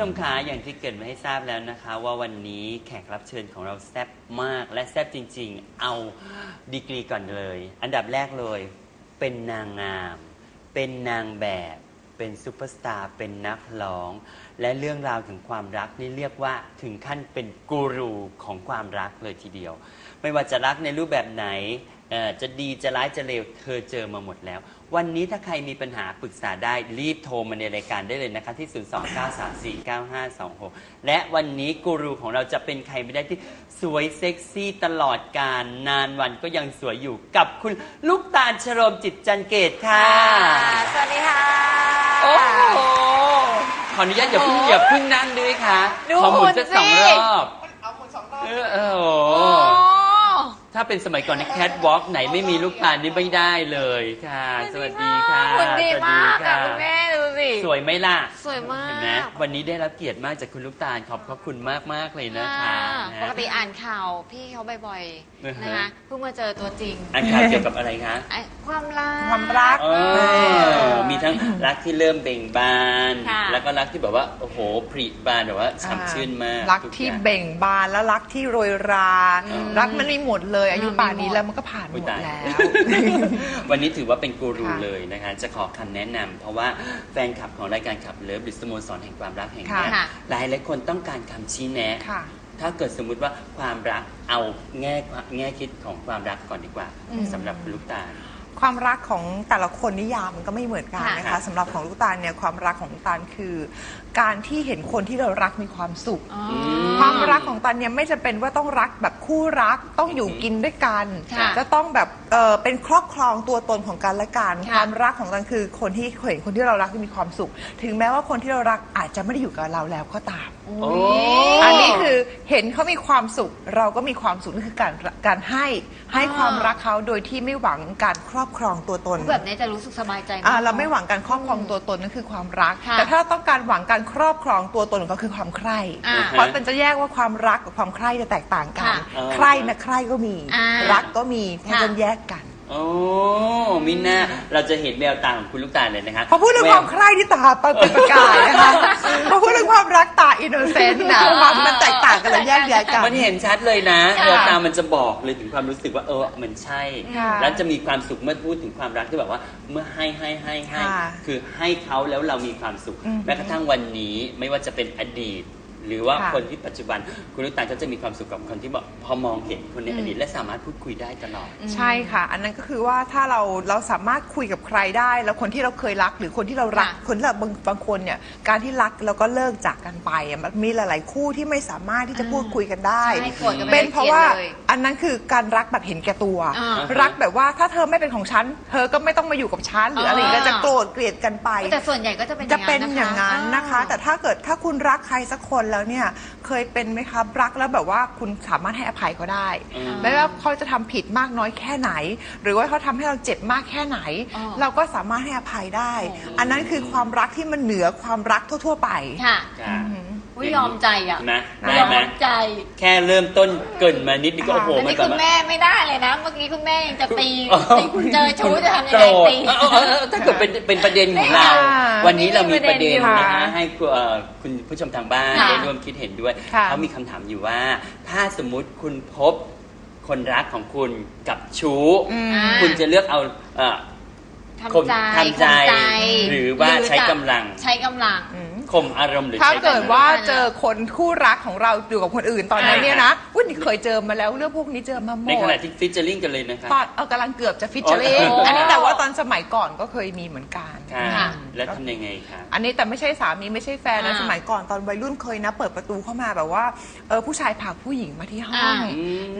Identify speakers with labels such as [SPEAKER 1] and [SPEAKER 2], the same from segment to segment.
[SPEAKER 1] ชมคะอย่างที่เกริดมาให้ทราบแล้วนะคะ ว่าวันนี้แขกรับเชิญของเราแซ่บมากและแซ่บจริง ๆ เอาดีกรีก่อนเลย อันดับแรกเลย เป็นนางงาม เป็นนางแบบ เป็นซูเปอร์สตาร์เป็นนักร้อง และเรื่องราวถึงความรักนี่เรียกว่าถึงขั้นเป็นกูรูของความรักเลยทีเดียว ไม่ว่าจะรักในรูปแบบไหน เอ่อจะดีจะร้ายจะเลวเธอเจอมาหมดแล้ว วันนี้ถ้าใครมีปัญหาปรึกษาได้รีบโทรมาในรายการได้เลยนะคะที่ 029349526 และวันนี้กูรูของเราจะเป็นใครไม่ได้ที่สวยเซ็กซี่ตลอดการนานวันก็ยังสวยอยู่กับคุณลูกตาลชโรมจิตจันเกตค่ะ
[SPEAKER 2] สวัสดีค่ะ
[SPEAKER 1] โอ้โหขออนุญาตอย่าเพิ่งอย่าเพิ่งนั่งด้วยค่ะ
[SPEAKER 2] ดู
[SPEAKER 1] ขอหมุน
[SPEAKER 2] หุ่น
[SPEAKER 1] สักสอง
[SPEAKER 2] สิ
[SPEAKER 1] รอบ เออเออโอ้โห
[SPEAKER 2] โอ้
[SPEAKER 1] ถ้าเป็นสมัยก่อนในแคทวอล์กไหนไม่มีลูกตาลนี่ไม่ได้เลยค่ะ สวัสดีค่ะ
[SPEAKER 2] หุ่นดี
[SPEAKER 1] สวัส
[SPEAKER 2] มาก
[SPEAKER 1] ค่ะ
[SPEAKER 2] ค่ะคุณแม่ดู สิ
[SPEAKER 1] สวยไหมล่ะ
[SPEAKER 2] สวยมาก
[SPEAKER 1] เห็นไหมวันนี้ได้รับเกียรติมากจากคุณลูกตาลขอบพระคุณมากมากๆเลยนะคะ
[SPEAKER 2] ค่ะ
[SPEAKER 1] นะ
[SPEAKER 2] ปกติอ่านข่าวพี่เขาบ่อย
[SPEAKER 1] อือ
[SPEAKER 2] ๆ
[SPEAKER 1] ฮะ
[SPEAKER 2] นะคะเพิ่งมาเจอตัวจริง
[SPEAKER 1] อันข่าวเกี่ยวกับอะไรคะ
[SPEAKER 2] ไอ้ความรัก
[SPEAKER 3] ความรัก
[SPEAKER 1] เออมีทั้งรักที่เริ่มเบ่งบาน
[SPEAKER 2] ค่ะ
[SPEAKER 1] แล้วก็รักที่แบบว่าโอ้โหผลิบานแบบว่าฉ่ำชื่นมาก
[SPEAKER 3] รัก
[SPEAKER 1] ทุ
[SPEAKER 3] ที่
[SPEAKER 1] อย่าง
[SPEAKER 3] เบ่งบานและรักที่โรยรา
[SPEAKER 1] อืม
[SPEAKER 3] รักมันมีหมดเลย อายุ
[SPEAKER 2] อืม
[SPEAKER 3] ป่านนี้
[SPEAKER 2] มีหมด
[SPEAKER 3] แล้วมันก็ผ่านหม
[SPEAKER 1] อุ๊ย
[SPEAKER 3] ด
[SPEAKER 1] ตาย
[SPEAKER 3] แล้ว
[SPEAKER 1] วันนี้ถือว่าเป็นกูรู
[SPEAKER 3] ค่ะ
[SPEAKER 1] เลยนะคะ จะขอคำแนะนำเพราะว่าแฟนคลับของรายการขับเลิฟหรือสโมสรแห่งความรักแห่งเนี้ย
[SPEAKER 2] ค่ะ
[SPEAKER 1] หลายหลายๆคนต้องการคำชี้แนะ
[SPEAKER 3] ค่ะ
[SPEAKER 1] ถ้าเกิดสมมุติว่าความรักเอาแง่แง่คิดของความรักก่อนดีกว่า
[SPEAKER 2] อืม
[SPEAKER 1] สำหรับลูกตาล
[SPEAKER 3] ความรักของแต่ละคนนิยามมันก็ไม่เหมือนกันนะ
[SPEAKER 1] ค่ะ
[SPEAKER 3] คะสำหรับของลูกตาลเนี่ยความรักของลูกตาลคือการที่เห็นคนที่เรารักมีความสุข
[SPEAKER 2] อ๋อ
[SPEAKER 1] ม
[SPEAKER 3] ความรักของตันเนี่ยไม่จำเป็นว่าต้องรักแบบคู่รักต้องอยู่กินด้วยกัน
[SPEAKER 2] ค่ะ
[SPEAKER 3] จะต้องแบบเอ่อเป็นครอบครองตัวตนของกันและกัน
[SPEAKER 2] ค่ะ
[SPEAKER 3] ความรักของตันคือคนที่เห็นคนที่เรารักมีความสุข ถึงแม้ว่าคนที่เรารักอาจจะไม่ได้อยู่กับเราแล้วก็ตาม
[SPEAKER 1] โอ้
[SPEAKER 3] อันนี้คือเห็นเขามีความสุข เราก็มีความสุขนั่นคือการการให้ให้ความรักเขาโดยที่ไม่หวังการครอบครองตัวตน
[SPEAKER 2] แบบนี้จะรู้สึกสบายใจก
[SPEAKER 3] อ่าเราไม่หวังการครอบครองตัวตนนั่นคือความรัก
[SPEAKER 2] ค่ะ
[SPEAKER 3] แต่ถ้าเราต้องการหวังการครอบครองตัวตนของเขาคือความใคร่
[SPEAKER 2] อ่า
[SPEAKER 3] เพราะมันจะแยกว่าความรักกับความใคร่จะแตกต่างกัน
[SPEAKER 2] ค่ะ
[SPEAKER 3] ใคร่นะใคร่ก็มี
[SPEAKER 2] อ่า
[SPEAKER 3] รักก็มีเพราะ
[SPEAKER 2] ค่ะ
[SPEAKER 3] มันแยกกัน
[SPEAKER 1] โอ้มิน่าเราจะเห็นแววตาของคุณลูกตาลเลยนะคะ
[SPEAKER 3] พอพูดเรื่องความใคร่ที่ตาเปิดประกายนะคะพอพูดเรื่องความรักตาอินโนเซนต์นะความมันแตกต่างกันและแยกแยะกัน
[SPEAKER 1] มันเห็นชัดเลยนะ
[SPEAKER 2] ค่ะ
[SPEAKER 1] แววตามันจะบอกเลยถึงความรู้สึกว่าเออมันใช่
[SPEAKER 3] ค่ะ
[SPEAKER 1] แล้วจะมีความสุขเมื่อพูดถึงความรักที่แบบว่า เมื่อให้ให้ให้ให้
[SPEAKER 3] ค่ะ
[SPEAKER 1] คือให้เขาแล้วเรามีความสุข
[SPEAKER 3] อืม
[SPEAKER 1] แม้กระทั่งวันนี้ไม่ว่าจะเป็นอดีต หรือว่า
[SPEAKER 3] ค่ะ
[SPEAKER 1] คนที่ปัจจุบันคุณลูกตาลก็จะมีความสุขกับคนที่บอกพอมองเห็นคนในอดีตและสามารถพูดคุยได้ตลอด
[SPEAKER 3] ใช่ค่ะ อันนั้นก็คือว่าถ้าเราเราสามารถคุยกับใครได้ แล้วคนที่เราเคยรักหรือคนที่เรารัก
[SPEAKER 2] ค่ะ
[SPEAKER 3] คนที่เราบางบางคนเนี่ยการที่รักแล้วก็เลิกจากกันไปอะมันมีหลาย ๆ คู่ที่ไม่สามารถที่จะพูดคุยกันได้
[SPEAKER 2] ใช่โกรธกันไม่
[SPEAKER 3] เป็น
[SPEAKER 2] ได้
[SPEAKER 3] เพราะว่า
[SPEAKER 2] เกลียดเลย
[SPEAKER 3] อันนั้นคือการรักแบบเห็นแก่ตัว
[SPEAKER 2] อ่า
[SPEAKER 3] รักแบบว่าถ้าเธอไม่เป็นของฉัน เธอก็ไม่ต้องมาอยู่กับฉันหรืออะไรอย่างเงี้ย
[SPEAKER 2] อ่า
[SPEAKER 3] จะโกรธเกลียดกันไป
[SPEAKER 2] แต่ส่วนใหญ่ก็จะเป็น
[SPEAKER 3] จะเป็นอย่างนั้นนะคะ แต่ถ้าเกิดถ้าคุณรักใครสักคนแล้วเนี่ยเคยเป็นไหมครับรักแล้วแบบว่าคุณสามารถให้อภัยเขาได้
[SPEAKER 1] อืม
[SPEAKER 3] ไม่ว่าเขาจะทำผิดมากน้อยแค่ไหน หรือว่าเขาทำให้เราเจ็บมากแค่ไหน
[SPEAKER 2] อ๋อ
[SPEAKER 3] เราก็สามารถให้อภัยได้
[SPEAKER 2] โอ้
[SPEAKER 3] อันนั้นคือความรักที่มันเหนือความรักทั่ว ๆ ไป
[SPEAKER 2] ค่ะ
[SPEAKER 1] ค่ะ
[SPEAKER 2] อุ๊ยยอมใจอะ
[SPEAKER 1] เห็นไหม
[SPEAKER 2] ย
[SPEAKER 1] ได้
[SPEAKER 2] อ
[SPEAKER 1] ไหม
[SPEAKER 2] มใจ
[SPEAKER 1] แค่เริ่มต้นเกรินมานิดนึงก็โอ้โห
[SPEAKER 2] อัน
[SPEAKER 1] มัน
[SPEAKER 2] นี้
[SPEAKER 1] แบบ
[SPEAKER 2] คุณ
[SPEAKER 1] ว่า
[SPEAKER 2] แม่ไม่ได้เลยนะ เมื่อกี้คุณแม่ยังจะตี
[SPEAKER 1] อ๋อ
[SPEAKER 2] ตีคุณเจอชู้จะทำยัง
[SPEAKER 1] โกร
[SPEAKER 2] ไง
[SPEAKER 1] ธ
[SPEAKER 2] ตี
[SPEAKER 1] เออเออเออถ้าเกิดเป็นเป็นประเด็นของเรา
[SPEAKER 3] ค่ะ
[SPEAKER 1] วันนี้เรามีประเด็น
[SPEAKER 2] มีประเด็น
[SPEAKER 1] นะ
[SPEAKER 3] ค่ะ
[SPEAKER 1] คะให้คุณเอ่อคุณผู้ชมทางบ้าน
[SPEAKER 2] ค่ะ
[SPEAKER 1] ได้ร่วมคิดเห็นด้วย
[SPEAKER 3] ค่ะ
[SPEAKER 1] เขามีคำถามอยู่ว่า ถ้าสมมุติคุณพบคนรักของคุณกับชู้
[SPEAKER 3] อืม
[SPEAKER 2] อ่า
[SPEAKER 1] คุณจะเลือกเอาเอ่อ
[SPEAKER 2] ทำใจ
[SPEAKER 1] ทำใจ
[SPEAKER 2] ข่ม
[SPEAKER 1] หรือว่าใช้กำลัง
[SPEAKER 2] ใช้กำลัง
[SPEAKER 3] อืม
[SPEAKER 1] ข่มอารมณ์หรือ
[SPEAKER 3] ถ้า
[SPEAKER 1] ใช้
[SPEAKER 3] เกิด
[SPEAKER 1] กำลัง
[SPEAKER 3] ว่าเจอคนคู่รักของเราอยู่กับคนอื่นตอนนั้นเนี่ยนะอุ้ยนี่เคยเจอมาแล้วเรื่องพวกนี้เจอมาหม
[SPEAKER 1] ในข
[SPEAKER 3] ด
[SPEAKER 1] ณะที่ฟิชเจอริงกันเลยนะคะ
[SPEAKER 3] ตอนเออกำลังเกือบจะฟิชเชอร์ลิง
[SPEAKER 1] อ๋ออั
[SPEAKER 3] อันนี้แต่ว่าตอนสมัยก่อนก็เคยมีเหมือนกัน
[SPEAKER 1] ค่ะ
[SPEAKER 2] ค่ะ
[SPEAKER 1] แล้วทำยังไงคะ
[SPEAKER 3] อันนี้แต่ไม่ใช่สามีไม่ใช่แฟนนะ
[SPEAKER 2] อ่า
[SPEAKER 3] สมัยก่อนตอนวัยรุ่นเคยนะ เปิดประตูเข้ามาแบบว่าเออผู้ชายผลักผู้หญิงมาที่ห้อง
[SPEAKER 2] อ่า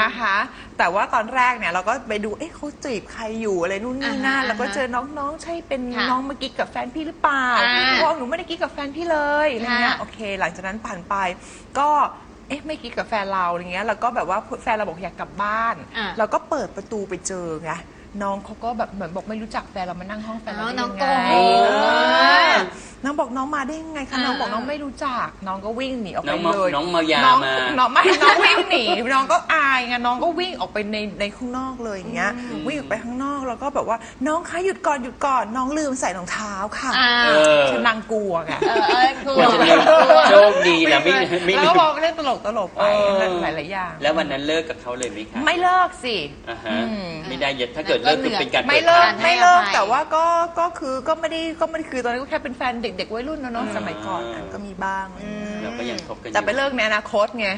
[SPEAKER 3] นะคะ แต่ว่าตอนแรกเนี่ยเราก็ไปดู เอ๊ะเขาจีบใครอยู่อะไรนู่นนี่นั่น
[SPEAKER 2] อ่าฮะ
[SPEAKER 3] แล้วก็เจอน้องๆ ใช่เป็น
[SPEAKER 2] ค่ะ
[SPEAKER 3] น้องเมื่อกี้กับแฟนพี่หรือเปล่า
[SPEAKER 2] อ่า
[SPEAKER 3] เพราะหนูไม่ได้กิ๊กกับแฟนพี่เลยอะไรเงี้ย
[SPEAKER 2] ค่ะ
[SPEAKER 3] โอเค หลังจากนั้นผ่านไป ก็ เอ๊ะ ไม่กิ๊กกับแฟนเราอะไรเงี้ย แล้วก็แบบว่าแฟนเราบอกอยากกลับบ้าน
[SPEAKER 2] อ่า
[SPEAKER 3] เราก็เปิดประตูไปเจอไง น้องเขาก็แบบเหมือนบอกไม่รู้จักแฟนเรามานั่งห้องแฟนเรา
[SPEAKER 2] อ๋อ
[SPEAKER 3] ได้
[SPEAKER 2] น้
[SPEAKER 3] ยั
[SPEAKER 2] อง
[SPEAKER 3] ง
[SPEAKER 2] โก
[SPEAKER 3] ไง
[SPEAKER 2] หก
[SPEAKER 3] เออน้องบอกน้องมาได้ยังไงคะ
[SPEAKER 2] อ่า
[SPEAKER 3] น้องบอกน้องไม่รู้จัก น้องก็วิ่งหนีออก
[SPEAKER 1] น้
[SPEAKER 3] ไป
[SPEAKER 1] องมา
[SPEAKER 3] เลย
[SPEAKER 1] น้องมายา
[SPEAKER 3] น้อง
[SPEAKER 1] มา
[SPEAKER 3] น้องไม่น้องวิ่งหนีน้องก็อายไงน้องก็วิ่งออกไปในในข้างนอกเลยอย่างเงี้ยวิ่งออกไปข้างนอกแล้วก็แบบว่าน้องคะหยุดก่อนหยุดก่อนน้องลืมใส่รองเท้าค่ะ
[SPEAKER 2] อ่า
[SPEAKER 1] เออ
[SPEAKER 3] ฉันนางกลัวไง
[SPEAKER 2] เออเออครู
[SPEAKER 1] กว่าจะลืมโชคดีนะไม่ไม่
[SPEAKER 3] แล้ว
[SPEAKER 1] ลื
[SPEAKER 3] ก็
[SPEAKER 1] ม
[SPEAKER 3] บอกเล่นตลกตลกๆไป
[SPEAKER 1] เออ
[SPEAKER 3] หลายหลายๆอย่าง
[SPEAKER 1] แล้ววันนั้นเลิกกับเขาเลยไหมคะ
[SPEAKER 3] ไม่เลิกสิ
[SPEAKER 1] อ่าฮะ
[SPEAKER 3] อืม
[SPEAKER 1] ไม่ได้เย็ดถ้าเกิดเลิกคือเป็นการ
[SPEAKER 3] ไม่
[SPEAKER 1] ปิด
[SPEAKER 3] เลิก
[SPEAKER 1] ทาง
[SPEAKER 3] ไม่เลิก
[SPEAKER 2] ให้อภัย
[SPEAKER 3] แต่ว่าก็ก็คือก็ไม่ได้ก็ไม่ได้คือตอนนี้นก็แค่เป็นแฟนเด็กๆวัยรุ่นนะเนาะสมัยก่อนอะก็มีบ้าง
[SPEAKER 1] เราก็ยังคบกันอยู่
[SPEAKER 3] แต่ไปเลิกในอนาคตไง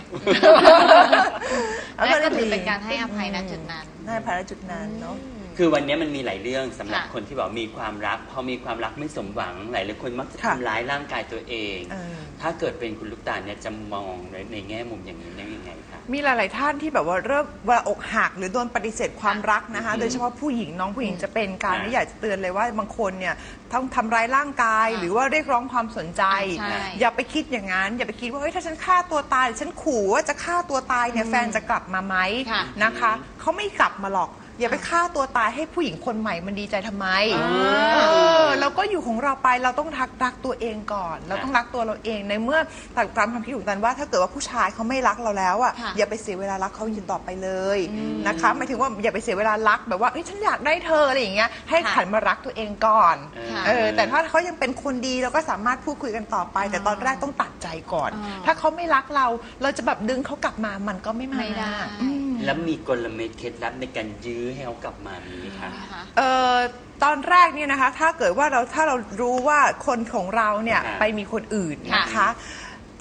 [SPEAKER 2] แล้วก็ถือเป็นการให้อภัยณจุดนั้น
[SPEAKER 3] ให้ภายในจุดนั้นเนาะ
[SPEAKER 1] คือวันนี้มันมีหลายเรื่องสำหรับ
[SPEAKER 2] ค่ะ
[SPEAKER 1] คนที่บอกมีความรัก พอมีความรักไม่สมหวังหลายหลายคนมักจะ
[SPEAKER 3] ค่ะ
[SPEAKER 1] ทำร้ายร่างกายตัวเอง
[SPEAKER 3] เออ
[SPEAKER 1] ถ้าเกิดเป็นคุณลูกตาลเนี่ยจะมองในในแง่มุมอย่างนี้ได้ยังไงคะ
[SPEAKER 3] มีหลาย ๆ ท่านที่แบบว่าเริ่มเวลาอกหักหรือโดนปฏิเสธความรักนะคะ
[SPEAKER 1] อืม
[SPEAKER 3] โดยเฉพาะผู้หญิงน้องผู้หญิงจะเป็นการ
[SPEAKER 1] อ่า
[SPEAKER 3] ที่อยากจะเตือนเลยว่าบางคนเนี่ยต้องทำร้ายร่างกาย
[SPEAKER 2] อ่า
[SPEAKER 3] หรือว่าเรียกร้องความสนใจ
[SPEAKER 2] ใช่
[SPEAKER 3] อย่าไปคิดอย่างนั้น อย่าไปคิดว่าเฮ้ยถ้าฉันฆ่าตัวตายหรือฉันขู่ว่าจะฆ่าตัวตายเนี่ยแฟนจะกลับมาไหม
[SPEAKER 2] ค่ะ
[SPEAKER 3] นะคะเขาไม่กลับมาหรอก อย่าไปฆ่าตัวตายให้ผู้หญิงคนใหม่มันดีใจทำไม
[SPEAKER 1] อ่า
[SPEAKER 3] เออเราก็อยู่ของเราไปเราต้องรักรักตัวเองก่อน เราต้องรักตัวเราเองในเมื่อตามตามความคิดของตันว่า ถ้าเกิดว่าผู้ชายเขาไม่รักเราแล้วอะ
[SPEAKER 2] ค่ะ
[SPEAKER 3] อย่าไปเสียเวลารักเขาอยู่ต่อไปเลยนะคะหมายถึงว่าอย่าไปเสียเวลารักแบบว่าเอ้ยฉันอยากได้เธออะไรอย่างเงี้ยให้
[SPEAKER 2] ค่ะ
[SPEAKER 3] ขันมารักตัวเองก่อน
[SPEAKER 2] ค่ะ
[SPEAKER 3] เออแต่ถ้าเขายังเป็นคนดีเราก็สามารถพูดคุยกันต่อไป แต่ตอนแรกต้องตัดใจก่อน
[SPEAKER 2] อ่า
[SPEAKER 3] ถ้าเขาไม่รักเราเราจะแบบดึงเขากลับมามันก็ไม่มา
[SPEAKER 2] ไม่ได้
[SPEAKER 3] อืม
[SPEAKER 1] แล้วมีกลเม็ดเคล็ดลับในการยื้อให้เขากลับมามีไหมคะ
[SPEAKER 2] นะคะ
[SPEAKER 3] เอ่อตอนแรกเนี่ยนะคะ ถ้าเกิดว่าเราถ้าเรารู้ว่าคนของเราเนี่ย
[SPEAKER 1] ค่ะ
[SPEAKER 3] ไปมีคนอื่นนะคะ
[SPEAKER 2] ค่ะ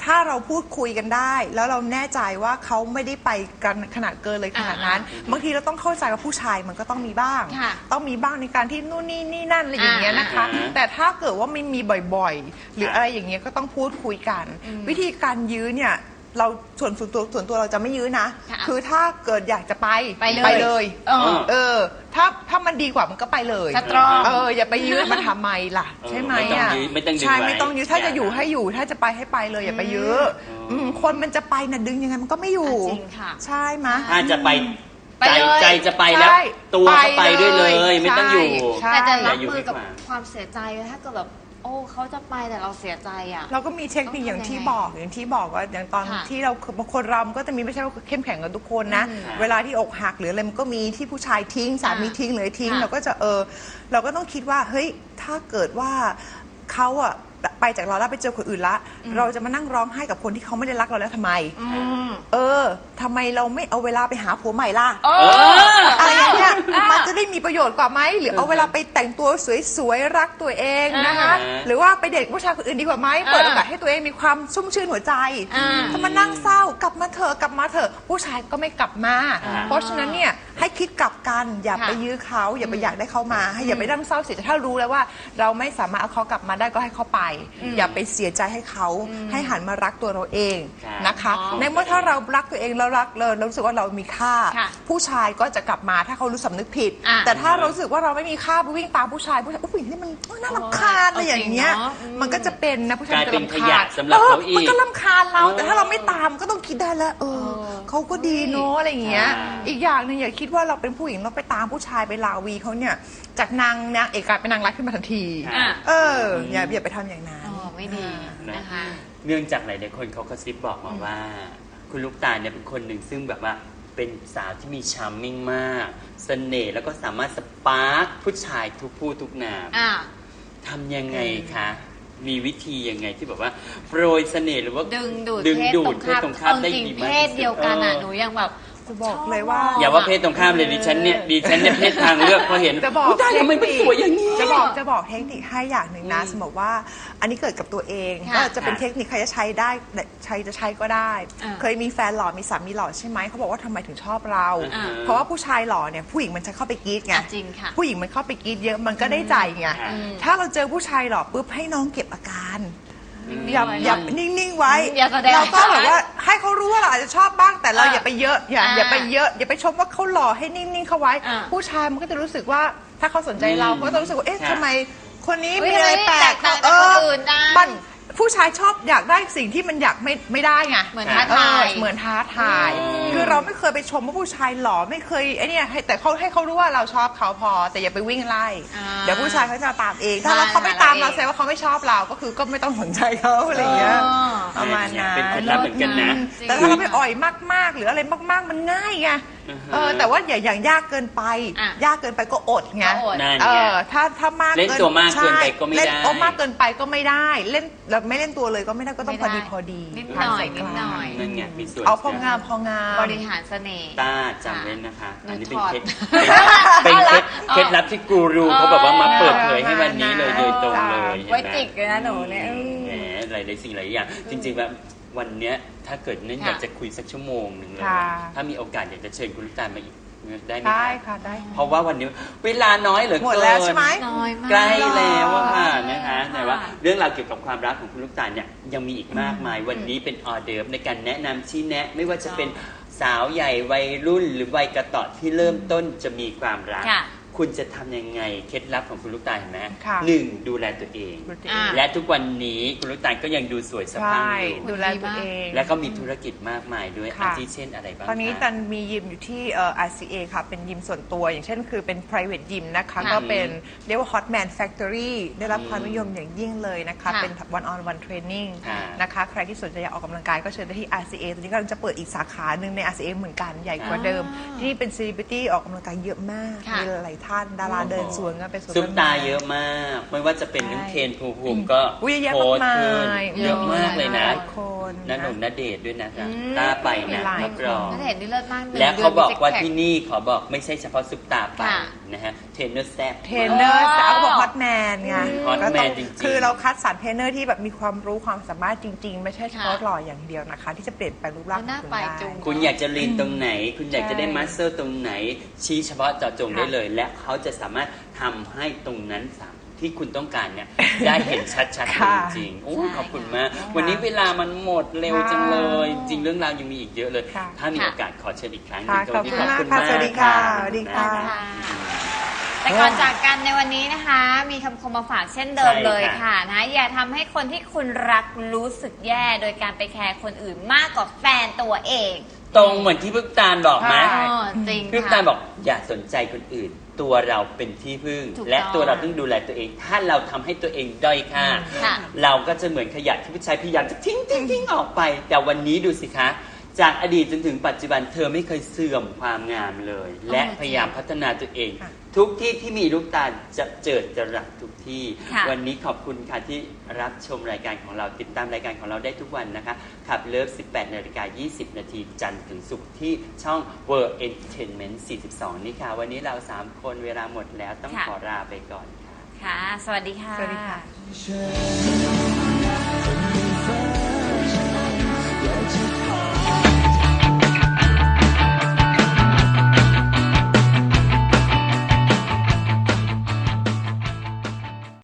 [SPEAKER 3] ถ้าเราพูดคุยกันได้ แล้วเราแน่ใจว่าเขาไม่ได้ไปกันขนาดเกินเลยขนาดนั้น บางทีเราต้องเข้าใจว่าผู้ชายมันก็ต้องมีบ้าง
[SPEAKER 2] ค่ะ
[SPEAKER 3] ต้องมีบ้างในการที่นู่นนี่นี่นั่นอะไรอย่างเงี้ยนะคะ
[SPEAKER 1] อ่า
[SPEAKER 3] แต่ถ้าเกิดว่าไม่มีบ่อยๆ หรืออะไรอย่างเงี้ยก็ต้องพูดคุยกัน วิธีการยื้อเนี่ย เราส่วนส่วนตัวส่วนตัวเราจะไม่ยื้อนะ
[SPEAKER 2] ค่ะ
[SPEAKER 3] คือถ้าเกิดอยากจะไป
[SPEAKER 2] ไปเลย
[SPEAKER 3] ไปเลย
[SPEAKER 2] เออ
[SPEAKER 3] เออ ถ้าถ้ามันดีกว่ามันก็ไปเลย
[SPEAKER 2] สตรอง
[SPEAKER 3] เอออย่าไปยื้อมันทำไมล่ะ
[SPEAKER 1] เออ
[SPEAKER 3] ใช่ไหม
[SPEAKER 1] ไม่ต้อง
[SPEAKER 3] อะ
[SPEAKER 1] ยื้อไม่ต้องดึง
[SPEAKER 3] ใช่
[SPEAKER 1] ไว้
[SPEAKER 3] ไม่ต้องยื้อถ้า
[SPEAKER 1] อย่า
[SPEAKER 3] จะอยู่ให้อยู่ ถ้าจะไปให้ไปเลยอย่าไปยื้ออ
[SPEAKER 1] ม
[SPEAKER 3] มคนมันจะไปน่ะดึงยังไงมันก็ไม่อยู่
[SPEAKER 2] จริงค่ะ
[SPEAKER 3] ใช่ไหม
[SPEAKER 1] ถ้าจะไป
[SPEAKER 2] ไป
[SPEAKER 1] ใจ
[SPEAKER 2] เลย
[SPEAKER 1] ใจจะไปแล้ว
[SPEAKER 3] ใช่
[SPEAKER 1] ตัวก็ไปด้วยเลย
[SPEAKER 3] ไปเลย
[SPEAKER 1] ไม่ต้องอยู่
[SPEAKER 3] ใช่
[SPEAKER 2] แต่จะ
[SPEAKER 1] อย่า
[SPEAKER 2] รับ
[SPEAKER 1] อยู่
[SPEAKER 2] มือกับ
[SPEAKER 1] ให้ขวาง
[SPEAKER 2] ความเสียใจถ้าเกิดแบบโอ้เขาจะไปแต่เราเสียใจอะ
[SPEAKER 3] เราก็มีเทคนิคอย่างที่บอกอย่างที่บอกว่าอย่างตอน
[SPEAKER 2] ค่ะ
[SPEAKER 3] ที่เราบางคนเรามันก็จะมีไม่ใช่ว่าเข้มแข็งกันทุกคนนะ
[SPEAKER 2] อืม
[SPEAKER 3] เวลาที่อกหักหรืออะไรมันก็มีที่ผู้ชายทิ้งสามี
[SPEAKER 2] ค่ะ
[SPEAKER 3] ทิ้งหรือทิ้ง
[SPEAKER 2] ค่ะ
[SPEAKER 3] เราก็จะเออ เราก็ต้องคิดว่าเฮ้ยถ้าเกิดว่าเขาอะไปจากเราแล้วไปเจอคนอื่นละเราจะมานั่งร้องไห้กับคนที่เขาไม่ได้รักเราแล้วทำไม
[SPEAKER 2] อืม
[SPEAKER 3] เออทำไมเราไม่เอาเวลาไปหาผัวใหม่ล่ะ
[SPEAKER 2] เอ
[SPEAKER 1] อ
[SPEAKER 3] ประโยชน์กว่าไหมหรือเอาเวลาไปแต่งตัวสวยๆรักตัวเองนะคะ
[SPEAKER 1] อ่า
[SPEAKER 3] หรือว่าไปเดทผู้ชายคนอื่นดีกว่าไหมเปิดโอกาสให้ตัวเองมีความชุ่มชื่นหัวใจ
[SPEAKER 2] อ่า
[SPEAKER 3] ถ้ามานั่งเศร้ากลับมาเถอะกลับมาเถอะผู้ชายก็ไม่กลับมา
[SPEAKER 1] อ่า
[SPEAKER 3] เพราะฉะนั้นเนี่ย ให้คิดกลับกันอย่า
[SPEAKER 2] ค่ะ
[SPEAKER 3] ไปยื้อเขาอย่าไปอยากได้เขามา ให้อย่าไปนั่งเศร้าเสียใจถ้ารู้แล้วว่า เราไม่สามารถเอาเขากลับมาได้ก็ให้เขาไป อย่าไปเสียใจให้เขาให้หันมารักตัวเราเอง
[SPEAKER 1] ค่ะ
[SPEAKER 3] นะคะ
[SPEAKER 2] อ๋อ
[SPEAKER 3] ในเมื่อถ้าเรารักตัวเองแล้วรักเลยเรารู้สึกว่าเรามีค่า
[SPEAKER 2] ค่ะ
[SPEAKER 3] ผู้ชายก็จะกลับมาถ้าเขารู้สำนึกผิด
[SPEAKER 2] อะ
[SPEAKER 3] แต่ถ้าเรารู้สึกว่าเราไม่มีค่าไปวิ่งตามผู้ชายผู้ชายอุ้ยนี่มันน่ารำคาญอะไรอย่างเงี้ย
[SPEAKER 2] เอาจริงเนอะอืม
[SPEAKER 3] มันก็จะเป็นนะผู้ชาย
[SPEAKER 1] กลาย
[SPEAKER 3] จะ
[SPEAKER 1] เป็น
[SPEAKER 3] รำ
[SPEAKER 1] ข
[SPEAKER 3] คายะญ
[SPEAKER 1] สำหรับเขาอีก
[SPEAKER 3] มันก็รำคาญเรา
[SPEAKER 1] เออ
[SPEAKER 3] แต่ถ้าเราไม่ตามก็ต้องคิดได้แล้วเออ
[SPEAKER 2] เออ
[SPEAKER 3] เขาก็ดีเนอะอะไรอย่างเงี้ย
[SPEAKER 1] ใช่
[SPEAKER 3] อีกอย่างหนึงอย่าคิดว่าเราเป็นผู้หญิงเราไปตามผู้ชายไปลาวีเขาเนี่ย จากนางนางเอกกลายเป็นนางร้ายขึ้นมาทันที
[SPEAKER 2] อะ
[SPEAKER 3] เอออย่าอย่าไปทำอย่างนั้น
[SPEAKER 2] อ๋อไม่ดี
[SPEAKER 1] นะ
[SPEAKER 2] นะคะ
[SPEAKER 1] เนื่องจากหลายๆคนเขากระซิบบอกมาว่า คุณลูกตาลเนี่ยเป็นคนหนึ่งซึ่งแบบว่าเป็นสาวที่มีชาร์มมิ่งมาก เสน่ห์แล้วก็สามารถสปาร์คผู้ชายทุกผู้ทุกนาม
[SPEAKER 2] อะ
[SPEAKER 1] ทำยังไงคะ มีวิธียังไงที่แบบว่าโปรยเสน่ห์หรือว่า
[SPEAKER 2] ดึงดูด
[SPEAKER 1] ดึง
[SPEAKER 2] เพศ
[SPEAKER 1] ดู
[SPEAKER 2] ตร
[SPEAKER 1] ด
[SPEAKER 2] ง
[SPEAKER 1] เพศ
[SPEAKER 2] ข้าม
[SPEAKER 1] ตรงข้าม
[SPEAKER 2] เอา
[SPEAKER 1] ได้
[SPEAKER 2] จริง
[SPEAKER 1] ดี
[SPEAKER 2] เพ
[SPEAKER 1] มากที่
[SPEAKER 2] ศ
[SPEAKER 1] สุ
[SPEAKER 2] เดียวกันอะ
[SPEAKER 1] ออ
[SPEAKER 2] หนูยังแบบ
[SPEAKER 3] จะบอกเลยว่า
[SPEAKER 1] อย่าว่าเพศตรงข้ามเลยดิฉันเนี่ยดิฉันเนี่ยเพศทางเลือกพอเห็น
[SPEAKER 3] จะบอก
[SPEAKER 1] ยตายทำไมมันสวยอย่างนี้
[SPEAKER 3] จะบอกจะบอกเทคนิคให้อย่างหนึ่งนะสมมติว่า อันนี้เกิดกับตัวเอง
[SPEAKER 2] ค่ะ
[SPEAKER 3] ก็จะเป็นเทคนิคใครจะใช้ได้ใช้จะใช้ก็ได้
[SPEAKER 2] อ่า
[SPEAKER 3] เคยมีแฟนหล่อมีสามีหล่อใช่ไหมเขาบอกว่าทำไมถึงชอบเรา
[SPEAKER 2] อ่า
[SPEAKER 3] เพราะว่าผู้ชายหล่อเนี่ยผู้หญิงมันจะเข้าไปกรีดไง
[SPEAKER 2] อะจริงค่ะ
[SPEAKER 3] ผู้หญิงมันเข้าไปกรีดเยอะมันก็ได้ใจไง
[SPEAKER 1] อืม
[SPEAKER 3] ถ้าเราเจอผู้ชายหล่อปุ๊บให้น้องเก็บอาการ
[SPEAKER 1] อืม
[SPEAKER 3] อย่า
[SPEAKER 2] ไว้
[SPEAKER 3] อย่า
[SPEAKER 2] หน่อย
[SPEAKER 3] นิ่ง ๆ ไว้
[SPEAKER 2] อย่าแสดง
[SPEAKER 3] เราก็แบบว่า ให้เขารู้ว่าเราอาจจะชอบบ้างแต่เรา
[SPEAKER 2] อ่า
[SPEAKER 3] อย่าไปเยอะอย่า
[SPEAKER 2] อ่า
[SPEAKER 3] อย่าไปเยอะ อย่าไปชมว่าเขาหล่อให้นิ่งๆเขาไว้
[SPEAKER 2] อ่า
[SPEAKER 3] ผู้ชายมันก็จะรู้สึกว่าถ้าเขาสนใจเรา
[SPEAKER 1] อืม
[SPEAKER 3] เขาก็จะรู้สึกว่าเอ๊ะ
[SPEAKER 1] ค่ะ
[SPEAKER 3] ทำไมคนนี้
[SPEAKER 2] เฮ้ย
[SPEAKER 3] มีอะไรแปลก
[SPEAKER 2] แตกต่างจากคนอื่นนะ
[SPEAKER 3] มัน ผู้ชายชอบอยากได้สิ่งที่มันอยากไม่ไม่ได้ไง
[SPEAKER 2] เหมือน
[SPEAKER 1] ค่ะ
[SPEAKER 2] ท้าทาย
[SPEAKER 3] เออเหมือนท้าทาย
[SPEAKER 1] อืม
[SPEAKER 3] คือเราไม่เคยไปชมว่าผู้ชายหล่อไม่เคยไอเนี่ยให้แต่เขาให้เขารู้ว่าเราชอบเขาพอ แต่อย่าไปวิ่งไล่
[SPEAKER 2] อ่า
[SPEAKER 3] เดี๋ยวผู้ชายเขาจะมาตามเอง ถ้าเราเขาไม่ตามเราแสดงว่าเขาไม่ชอบเราก็คือก็ไม่ต้องสนใจเขาอะไรอย่างเงี้ย
[SPEAKER 2] อ๋อ
[SPEAKER 3] ประมาณนั้น
[SPEAKER 1] เป็นเคล็ดลับเหมือนกันนะ
[SPEAKER 2] จริง
[SPEAKER 3] แต่ถ้าเราไปอ่อยมากๆ หรืออะไรมากๆ มันง่ายไง
[SPEAKER 1] อือฮะ
[SPEAKER 3] เออแต่ว่าอย่าอย่างยากเกินไป
[SPEAKER 2] อะ
[SPEAKER 3] ยากเกินไปก็อดไง
[SPEAKER 2] ก็อด
[SPEAKER 1] นั่น
[SPEAKER 3] เอ
[SPEAKER 1] ไง
[SPEAKER 3] อถ้าถ้ามาก
[SPEAKER 1] เล่นตัวมากเกินไปก็ไม่ได้
[SPEAKER 3] เล่นโอ้มากเกินไปก็ไม่ได้ เล่นเราไม่เล่นตัวเลยก็ไม่ได้ก็ต้องพอดีพอดี
[SPEAKER 2] นิดหน่อย
[SPEAKER 3] ใส่
[SPEAKER 2] นิดหน่อย
[SPEAKER 1] นั่นไงมีส่วน
[SPEAKER 3] เอาพองามพองาม
[SPEAKER 2] บริหารเสน่ห์
[SPEAKER 1] ตาจำไว้นะคะ อันนี้เป็น
[SPEAKER 2] ถอด
[SPEAKER 1] เคล็ดเป็นเคล็ดเคล็ดลับที่กูรูเขาแบบว่ามาเปิดเผยให้วันนี้เลยโดยตรงเลยเห็นหม
[SPEAKER 2] ไว้จิกเลยนะหนูเนี่ยอืม
[SPEAKER 1] แหมหลายๆสิ่งหลายอย่าง จริงๆแบบวันเนี้ย ถ้าเกิดนั่น
[SPEAKER 2] ค่ะ
[SPEAKER 1] อยากจะคุยสักชั่วโมงหนึ่งเลย
[SPEAKER 3] ค่ะ
[SPEAKER 1] ถ้ามีโอกาสอยากจะเชิญคุณลูกตาลมาอีกได้ไหม
[SPEAKER 3] ได้
[SPEAKER 1] คะ
[SPEAKER 3] ค่ะได้
[SPEAKER 1] เพราะว่าวันนี้เวลาน้อยเหลือเกิน
[SPEAKER 3] หมดแล้วใช่ไหม
[SPEAKER 2] น้อยมาก
[SPEAKER 1] ใกล้แล้วอะค่ะ
[SPEAKER 2] ใช่
[SPEAKER 1] นะคะ
[SPEAKER 2] ค่ะ
[SPEAKER 1] แต่ว่าเรื่องราวเกี่ยวกับความรักของคุณลูกตาลเนี่ยยังมีอีกมากมายวันนี้เป็นออเดิร์ฟในการแนะนำชี้แนะ ไม่ว่าจะเป็นสาวใหญ่วัยรุ่น หรือวัยกระเต่อที่เริ่มต้นจะมีความรัก
[SPEAKER 2] ค่ะ
[SPEAKER 1] คุณจะทำยังไงเคล็ดลับของคุณลูกตาลเห็นไหม
[SPEAKER 3] ค่ะ
[SPEAKER 1] หนึ่งดูแลตัวเอง
[SPEAKER 2] อ่า
[SPEAKER 1] และทุกวันนี้คุณลูกตาลก็ยังดูสวยสะพรั่ง
[SPEAKER 3] ใช่
[SPEAKER 1] อยู่
[SPEAKER 3] ดูแลตัวเอง
[SPEAKER 1] แล้วก็มีธุรกิจมากมายด้วย
[SPEAKER 3] ค่ะ
[SPEAKER 1] อาทิเช่นอะไรบ้าง
[SPEAKER 3] ตอนนี้
[SPEAKER 1] คะ
[SPEAKER 3] ตันมียิมอยู่ที่เอ่อ RCA ค่ะ เป็นยิมส่วนตัว อย่างเช่นคือเป็น private gym นะคะ
[SPEAKER 2] ค่ะ
[SPEAKER 3] ก็เป็นเรียกว่า Hotman Factory ได้รับความนิยมอย่างยิ่งเลยนะคะ
[SPEAKER 2] ค่ะ
[SPEAKER 3] เป็น one on one training
[SPEAKER 1] ค่ะ
[SPEAKER 3] นะคะ ใครที่สนใจอยากออกกำลังกายก็เชิญได้ที่ RCA ตอนนี้กำลังจะเปิดอีกสาขาหนึ่งใน RCA เหมือนกันใหญ่กว่าเดิม ที่นี่เป็น celebrity ออกกำลังกายเยอะมาก
[SPEAKER 2] ค่ะ
[SPEAKER 3] มีหลายๆท่าน ดาราเดินสวนกันไปสวน
[SPEAKER 1] ซุป
[SPEAKER 3] กัน
[SPEAKER 1] ตา
[SPEAKER 3] มา
[SPEAKER 1] เยอะมาก ไม่ว่าจะเป็นทั้ง
[SPEAKER 3] ใช่
[SPEAKER 1] เคนภูมิภูมิก็
[SPEAKER 3] อุ้ยเยอะแยะ
[SPEAKER 1] โพ
[SPEAKER 3] มาก
[SPEAKER 1] สต์
[SPEAKER 3] มา
[SPEAKER 1] ขึ้น
[SPEAKER 3] ย
[SPEAKER 1] เยอะมากเลยนะ
[SPEAKER 3] หลายคน
[SPEAKER 1] นันหนุ่มนเดชน์ด้วยนะคะ
[SPEAKER 2] อืม
[SPEAKER 1] ตาไปนะ
[SPEAKER 3] หลาย
[SPEAKER 1] รับรอง
[SPEAKER 2] น่าจะเห็นนี่เลิศมากหนึ่ง
[SPEAKER 1] และเขาบอกว่า
[SPEAKER 2] ดืนมี
[SPEAKER 1] ที่
[SPEAKER 2] ซิกแพค
[SPEAKER 1] นี่ขอบอกไม่ใช่เฉพาะซุปตาไป
[SPEAKER 2] ค่ะ
[SPEAKER 1] นะฮะเทรนเนอร์แซ่บ
[SPEAKER 3] เทรนเนอร์สาวก็บอกฮอตแมนไง
[SPEAKER 1] ฮอตแมน
[SPEAKER 3] ก็ต้
[SPEAKER 1] จริงๆ
[SPEAKER 3] คือเราคัดสรรเทรนเนอร์ที่แบบมีความรู้ความสามารถจริง ๆ ไม่ใช่เฉพาะ
[SPEAKER 2] ค่ะ
[SPEAKER 3] หล่ออย่างเดียวนะคะ ที่จะเปลี่ยนแปลงรูปร่างของ
[SPEAKER 2] น่า
[SPEAKER 3] คุณ
[SPEAKER 2] ไป
[SPEAKER 3] ได้
[SPEAKER 2] จุง
[SPEAKER 1] คุณอยากจะเรียนตรงไหน คุณอยากจะได้
[SPEAKER 3] ใช่
[SPEAKER 1] มาสเตอร์ตรงไหน ชี้เฉพาะเจาะจง
[SPEAKER 3] ค่ะ
[SPEAKER 1] ได้เลย และเขาจะสามารถทำให้ตรงนั้นสาม ที่คุณต้องการเนี่ยได้เห็นชัดๆเลย
[SPEAKER 3] ค่ะ
[SPEAKER 1] จริงๆโอ้
[SPEAKER 2] ใช่
[SPEAKER 1] ขอบคุณมาก
[SPEAKER 3] ค่ะ
[SPEAKER 1] วันนี้เวลามันหมดเร็วจังเลย จริงเรื่องราวยังมีอีกเยอะเลย
[SPEAKER 3] ค่ะ
[SPEAKER 1] ถ้ามี
[SPEAKER 2] ค่ะ
[SPEAKER 1] โอกาสขอเชิญอีกครั้งหนึ
[SPEAKER 3] ค่ะ
[SPEAKER 1] ง
[SPEAKER 3] ขอบคุณมาก
[SPEAKER 1] วันนี้
[SPEAKER 3] ค่ะสวัสดีค่ะ
[SPEAKER 1] รับ
[SPEAKER 3] สวัสดีค่ะ
[SPEAKER 2] แต่ก่อนจากกันในวันนี้นะคะ มีคำคมมาฝากเช่นเดิม
[SPEAKER 1] ใช่
[SPEAKER 2] เลย
[SPEAKER 1] ค่ะ
[SPEAKER 2] ค่ะนะอย่าทำให้คนที่คุณรักรู้สึกแย่ โดยการไปแคร์คนอื่นมากกว่าแฟนตัวเอง
[SPEAKER 1] ตรงเหมือนที่พึกตาลบอกไหม
[SPEAKER 3] ใช่
[SPEAKER 2] อ๋อจริง
[SPEAKER 1] พี่
[SPEAKER 2] ค่ะ
[SPEAKER 1] ตาลบอกอย่าสนใจคนอื่น ตัวเราเป็นที่พึ่ง
[SPEAKER 2] ถูก
[SPEAKER 1] และ
[SPEAKER 2] ต้อง
[SPEAKER 1] ตัวเราต้องดูแลตัวเอง ถ้าเราทำให้ตัวเองด้อยค่า
[SPEAKER 2] ค่ะ
[SPEAKER 1] เราก็จะเหมือนขยะที่ผู้ชายพยายามจะทิ้งทิ้งทิ้งออกไป แต่วันนี้ดูสิคะ จากอดีตจนถึงปัจจุบันเธอไม่เคยเสื่อมความงามเลย และพยายามพัฒนาตัวเอง
[SPEAKER 3] ค่ะ
[SPEAKER 1] ทุกที่ที่มีลูกตาลจะเจิดจรัสทุกที่
[SPEAKER 2] ค่ะ
[SPEAKER 1] วันนี้ขอบคุณค่ะที่รับชมรายการของเราติดตามรายการของเราได้ทุกวันนะคะ ขับเลิฟ 18นาฬิกา20 นาทีจันทร์ถึงศุกร์ที่ช่อง World Entertainment 42 นี่ค่ะ วันนี้เรา 3 คนเวลาหมดแล้วต้อง
[SPEAKER 2] ค่ะ
[SPEAKER 1] ขอลาไปก่อนค่ะ
[SPEAKER 2] ค่ะ สวัสดีค่ะ
[SPEAKER 3] สวัสดีค่ะ
[SPEAKER 4] ฉันคน